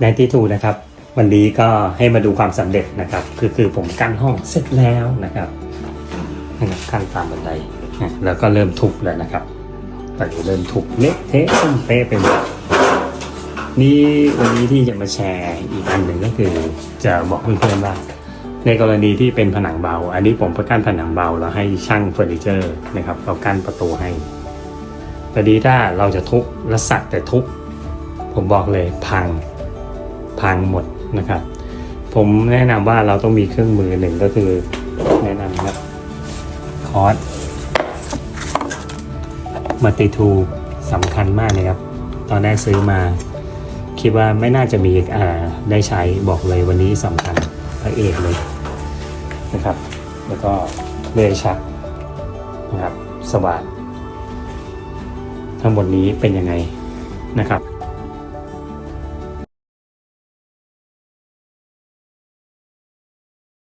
ในที่ทูนะครับ วันนี้ก็ให้มาดูความสำเร็จนะครับ คือคือผมกั้นห้องเสร็จแล้วนะครับนะครับขั้นตามบันไดแล้วก็เริ่มทุบแล้วนะครับตอนนี้เริ่มทุบเละเทะตุ้มเป๊ะไปหมดนี่วันนี้ที่จะมาแชร์อีกอันหนึ่งก็คือจะบอกเพื่อนๆว่าในกรณีที่เป็นผนังเบา อันนี้ผมประกันผนังเบาแล้วให้ช่างเฟอร์นิเจอร์นะครับเขากั้นประตูให้แต่ดีถ้าเราจะทุบและสักแต่ทุบผมบอกเลยพัง พังหมดนะครับ ผมแนะนำว่าเราต้องมีเครื่องมือหนึ่งก็คือแนะนำครับคอร์สมัลติทูสำคัญมากเลยครับ ตอนแรกซื้อมา คิดว่าไม่น่าจะมีอ่าได้ใช้บอกเลยวันนี้สำคัญพระเอกเลยนะครับ แล้วก็เลื่อยชักนะครับสว่านทั้งหมดนี้เป็นยังไงนะครับ